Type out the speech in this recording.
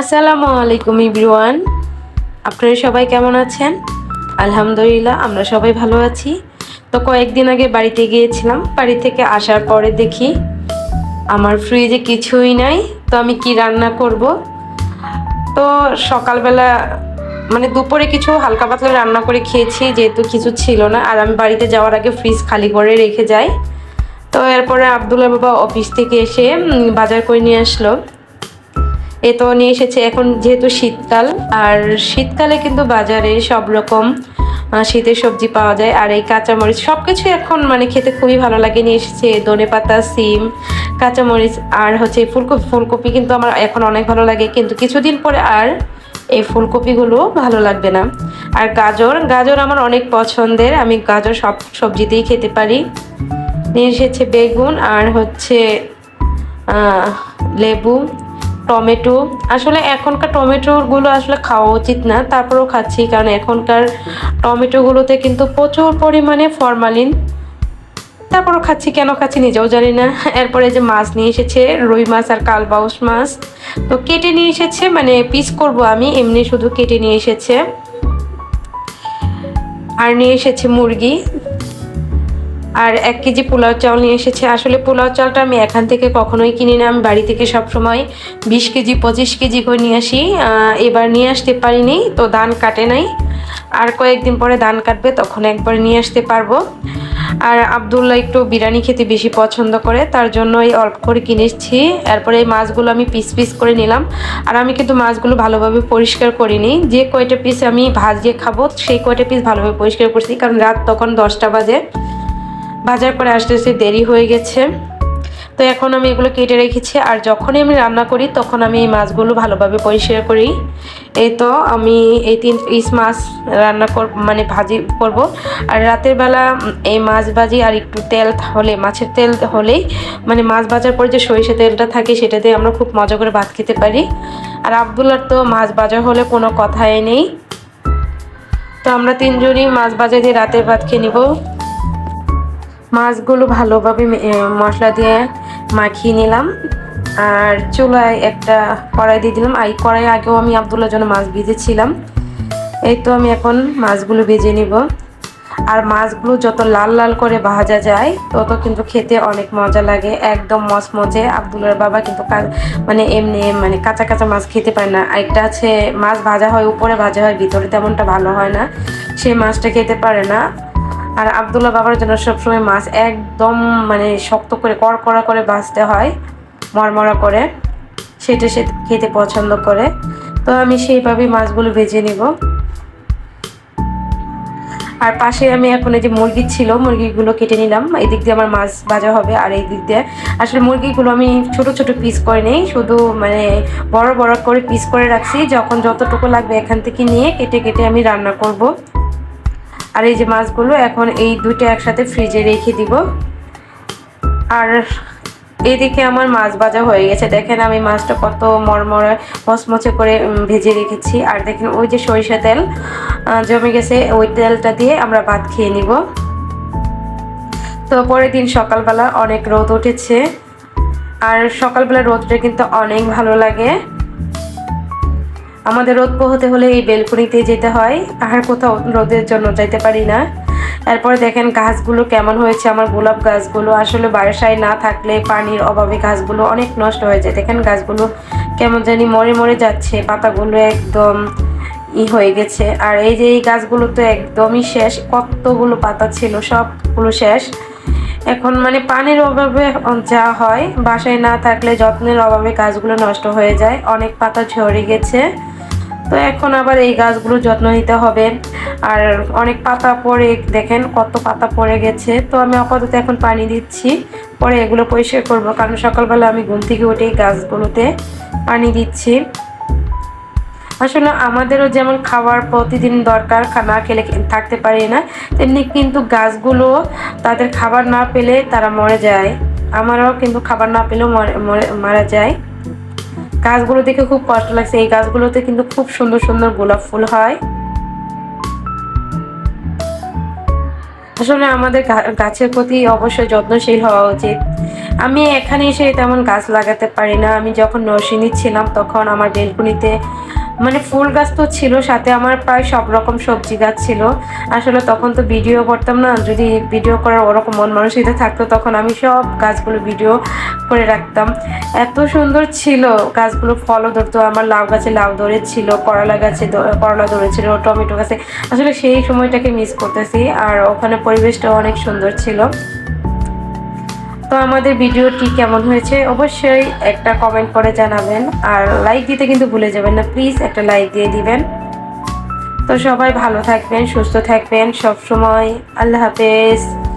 আসসালামু আলাইকুম ইব্রিওয়ান আপনারা সবাই কেমন আছেন? আলহামদুলিল্লাহ, আমরা সবাই ভালো আছি। তো কয়েকদিন আগে বাড়িতে গিয়েছিলাম। বাড়ি থেকে আসার পরে দেখি আমার ফ্রিজে কিছুই নাই। তো আমি কি রান্না করব? তো সকালবেলা মানে দুপুরে কিছু হালকা পাতলা রান্না করে খেয়েছি, যেহেতু কিছু ছিল না। আর আমি বাড়িতে যাওয়ার আগে ফ্রিজ খালি করে রেখে যাই। তো এরপরে আবদুল্লাহ বাবা অফিস থেকে এসে বাজার করে নিয়ে আসলো। এ তো নিয়ে এসেছে এখন যেহেতু শীতকাল, আর শীতকালে কিন্তু বাজারে সব রকম শীতের সবজি পাওয়া যায়, আর এই কাঁচামরিচ সব কিছু এখন মানে খেতে খুবই ভালো লাগে। নিয়ে এসেছে ধনে পাতা, সিম, কাঁচামরিচ, আর হচ্ছে ফুলকপি ফুলকপি কিন্তু আমার এখন অনেক ভালো লাগে, কিন্তু কিছুদিন পরে আর এই ফুলকপিগুলো ভালো লাগবে না। আর গাজর গাজর আমার অনেক পছন্দের, আমি গাজর সব সবজিতেই খেতে পারি। নিয়ে এসেছে বেগুন, আর হচ্ছে লেবু টমেটো। আসলে এখনকার টমেটোগুলো আসলে খাওয়া উচিত না, তারপরেও খাচ্ছি, কারণ এখনকার টমেটোগুলোতে কিন্তু প্রচুর পরিমাণে ফরমালিন তারপরও খাচ্ছি, কেন খাচ্ছি নিজেও জানি না। এরপরে যে মাছ নিয়ে এসেছে, রুই মাছ আর কালবাউস মাছ। তো কেটে নিয়ে এসেছে মানে পিস করব আমি, এমনি শুধু কেটে নিয়ে এসেছে। আর নিয়ে এসেছে মুরগি। আর এক কেজি পোলাও চাল নিয়ে এসেছে। আসলে পোলাও চালটা আমি এখান থেকে কখনোই কিনি না। আমি বাড়ি থেকে সব সময় বিশ কেজি, পঁচিশ কেজি করে নিয়ে আসি। এবার নিয়ে আসতে পারিনি, তো ধান কাটে নাই। আর কয়েকদিন পরে ধান কাটবে, তখন একবার নিয়ে আসতে পারব। আর আবদুল্লাহ একটু বিরিয়ানি খেতে বেশি পছন্দ করে, তার জন্য এই অল্প করে কিনেছি এরপরে এই মাছগুলো আমি পিস পিস করে নিলাম। আর আমি কিন্তু মাছগুলো ভালোভাবে পরিষ্কার করিনি। যে কয়টা পিস আমি ভাজিয়ে খাব, সেই কয়টা পিস ভালোভাবে পরিষ্কার করছি, কারণ রাত তখন দশটা বাজে। বাজার করে আসতে আসতে দেরি হয়ে গেছে। তো এখন আমি এগুলো কেটে রেখেছি, আর যখনই আমি রান্না করি, তখন আমি এই মাছগুলো ভালোভাবে পরিষ্কার করি। এই তো আমি এই তিন পিস মাছ রান্না কর মানে ভাজি করব। আর রাতের বেলা এই মাছ ভাজি আর একটু তেল হলে, মাছের তেল হলেই মানে মাছ ভাজার পরে যে সরিষা তেলটা থাকে, সেটা দিয়ে আমরা খুব মজা করে ভাত খেতে পারি। আর আবদুল্লার তো মাছ ভাজা হলে কোনো কথাই নেই। তো আমরা তিনজনই মাছ ভাজা দিয়ে রাতের ভাত খেয়ে নিব। মাছগুলো ভালোভাবে মশলা দিয়ে মাখিয়ে নিলাম। আর চুলায় একটা কড়াই দিয়ে দিলাম। এই কড়াই আগেও আমি আবদুল্লার জন্য মাছ ভেজেছিলাম। এই তো আমি এখন মাছগুলো ভেজে নিব। আর মাছগুলো যত লাল লাল করে ভাজা যায়, তত কিন্তু খেতে অনেক মজা লাগে। একদম মচমচে। আবদুল্লার বাবা কিন্তু মানে এমনি মানে কাঁচা কাঁচা মাছ খেতে পারে না। একটা আছে, মাছ ভাজা হয়, উপরে ভাজা হয়, ভিতরে তেমনটা ভালো হয় না। সে মাছটা খেতে পারে না। আর আবদুল্লাহ বাবার জন্য সবসময় মাছ একদম মানে শক্ত করে, কড়কড়া করে বাঁচতে হয়, মরমরা করে। সেটা সে খেতে পছন্দ করে। তো আমি সেইভাবেই মাছগুলো ভেজে নিব। আর পাশে আমি এখন এই যে মুরগি ছিল, মুরগিগুলো কেটে নিলাম। এই দিক দিয়ে আমার মাছ ভাজা হবে আর এই দিক দিয়ে আসলে মুরগিগুলো আমি ছোট ছোট পিস করে নেই। শুধু মানে বড় বড় করে পিস করে রাখছি। যখন যতটুকু লাগবে এখান থেকে নিয়ে কেটে কেটে আমি রান্না করব। আর এই যে মাছগুলো এখন এই দুইটা একসাথে ফ্রিজে রেখে দিব। আর এদিকে আমার মাছ ভাজা হয়ে গেছে। দেখেন আমি মাছটা কত মরমরে, মচমচে করে ভেজে রেখেছি। আর দেখেন ওই যে সরিষা তেল জমে গেছে, ওই তেলটা দিয়ে আমরা ভাত খেয়ে নিব। তো পরের দিন সকালবেলা অনেক রোদ উঠেছে। আর সকালবেলা রোদটা কিন্তু অনেক ভালো লাগে। আমাদের রোদ পোহাতে হলে এই বেলকুনিতে যেতে হয়। আর কোথাও রোদের জন্য যেতে পারি না। এরপরে দেখেন গাছগুলো কেমন হয়েছে, আমার গোলাপ গাছগুলো। আসলে বাসায় না থাকলে পানির অভাবে গাছগুলো অনেক নষ্ট হয়ে যায়। দেখেন গাছগুলো কেমন জানি মরে মরে যাচ্ছে, পাতাগুলো একদম ই হয়ে গেছে। আর এই যে এই গাছগুলো তো একদমই শেষ, কতগুলো পাতা ছিল, সবগুলো শেষ। এখন মানে পানির অভাবে যা হয়, বাসায় না থাকলে যত্নের অভাবে গাছগুলো নষ্ট হয়ে যায়। অনেক পাতা ঝরে গেছে। তো এখন আবার এই গাছগুলো যত্ন নিতে হবে। আর অনেক পাতা পড়ে, দেখেন কত পাতা পড়ে গেছে। তো আমি আপাতত এখন পানি দিচ্ছি। পরে এগুলো পরিষ্কার করব, কারণ সকালবেলা আমি ঘুম থেকে উঠে এই গাছগুলোতে পানি দিচ্ছি। আসলে আমাদেরও যেমন খাবার প্রতিদিন দরকার না খেলে থাকতে পারি না, তেমনি কিন্তু গাছগুলো তাদের খাবার না পেলে তারা মরে যায়। আমারও কিন্তু খাবার না পেলেও মরে- মরে- মারা যায়। গাছগুলো দেখে খুব কষ্ট লাগছে। এই গাছগুলোতে কিন্তু খুব সুন্দর সুন্দর গোলাপ ফুল হয়। আসলে আমাদের গাছের প্রতি অবশ্যই যত্নশীল হওয়া উচিত। আমি এখানে এসে তেমন গাছ লাগাতে পারি না। আমি যখন নরসিংদী ছিলাম, তখন আমার বেলকুনিতে মানে ফুল গাছ তো ছিল, সাথে আমার প্রায় সব রকম সবজি গাছ ছিল। আসলে তখন তো ভিডিও করতাম না, যদি ভিডিও করার ওরকম মন মানসিকতা থাকতো, তখন আমি সব গাছগুলো ভিডিও করে রাখতাম। এত সুন্দর ছিল, গাছগুলো ফলও ধরতো, আমার লাউ গাছে লাউ ধরেছিল, করলা গাছে করলা ধরেছিল, টমেটো গাছে। আসলে সেই সময়টাকে মিস করতেছি, আর ওখানে পরিবেশটাও অনেক সুন্দর ছিল। তো আমাদের ভিডিওটি কেমন হয়েছে অবশ্যই একটা কমেন্ট করে জানাবেন। আর লাইক দিতে কিন্তু ভুলে যাবেন না প্লিজ একটা লাইক দিয়ে দিবেন। তো সবাই ভালো থাকবেন, সুস্থ থাকবেন, সবসময়। আল্লাহ হাফেজ।